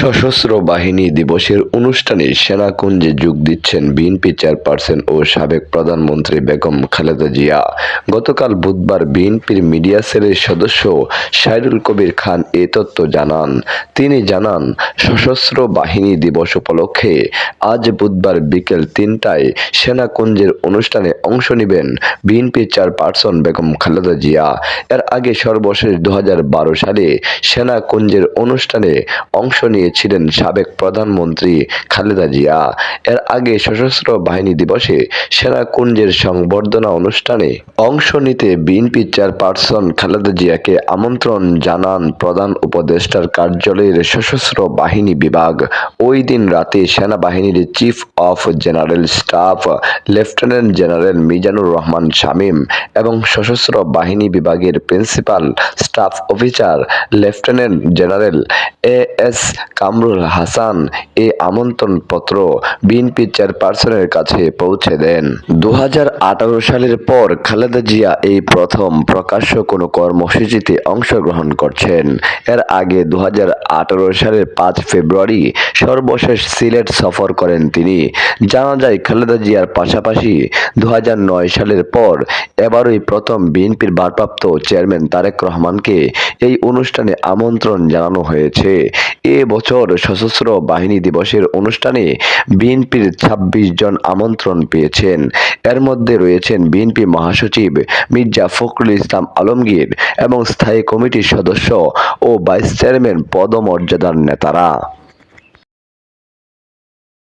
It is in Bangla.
সশস্ত্র বাহিনী দিবসের অনুষ্ঠানে সেনাকুঞ্জে যোগ দিচ্ছেন বিএনপি চেয়ারপারসন ও সাবেক প্রধানমন্ত্রী বেগম খালেদা জিয়া। গতকাল বুধবার বিএনপির মিডিয়া সেলের সদস্য সাইরুল কবির খান এ তথ্য জানান। তিনি জানান, সশস্ত্র বাহিনী দিবস উপলক্ষে আজ বুধবার বিকেল তিনটায় সেনাকুঞ্জের অনুষ্ঠানে অংশ নেবেন বিএনপি চেয়ারপারসন বেগম খালেদা জিয়া। এর আগে সর্বশেষ দু হাজার বারো সালে সেনাকুঞ্জের অনুষ্ঠানে অংশ নিয়েছিলেন সাবেক প্রধানমন্ত্রী খালেদা জিয়া। এর আগে সশস্ত্র বাহিনী দিবসে সেনাকুঞ্জের সংবর্ধনা অনুষ্ঠানে অংশ নিতে বিএনপি চেয়ারপারসন খালেদা জিয়াকে আমন্ত্রণ জানান প্রধান উপদেষ্টার কার্যালয়ের সশস্ত্র বাহিনী বিভাগ। ওই দিন রাতে সেনাবাহিনীর chief of general staff, lieutenant general Mizanur Rahman Shamim এবং সশস্ত্র বাহিনী বিভাগের principal staff officer, lieutenant general A S Kamrul Hasan এই আমন্ত্রণপত্র বিএনপি চেয়ারপারসনের কাছে পৌঁছে দেন। দু হাজার আঠেরো সালের পর খালেদা জিয়া এই প্রথম প্রকাশ্য কোনো কর্মসূচিতে অংশগ্রহণ করছেন। এর আগে দু হাজার আঠেরো সালের পাঁচ ফেব্রুয়ারি সর্বশেষ সিলেট সফর করেন তিনি। জানা যায়, খালেদা জিয়ার পাশাপাশি দু হাজার নয় সালের পর এবারই প্রথম বিএনপির ভারপ্রাপ্ত চেয়ারম্যান তারেক রহমানকে এই অনুষ্ঠানে আমন্ত্রণ জানানো হয়েছে। এ বছর সশস্ত্র বাহিনী দিবসের অনুষ্ঠানে বিএনপির ২৬ জন আমন্ত্রণ পেয়েছেন। এর মধ্যে রয়েছেন বিএনপি মহাসচিব মির্জা ফখরুল ইসলাম আলমগীর এবং স্থায়ী কমিটির সদস্য ও ভাইস চেয়ারম্যান পদমর্যাদার নেতারা।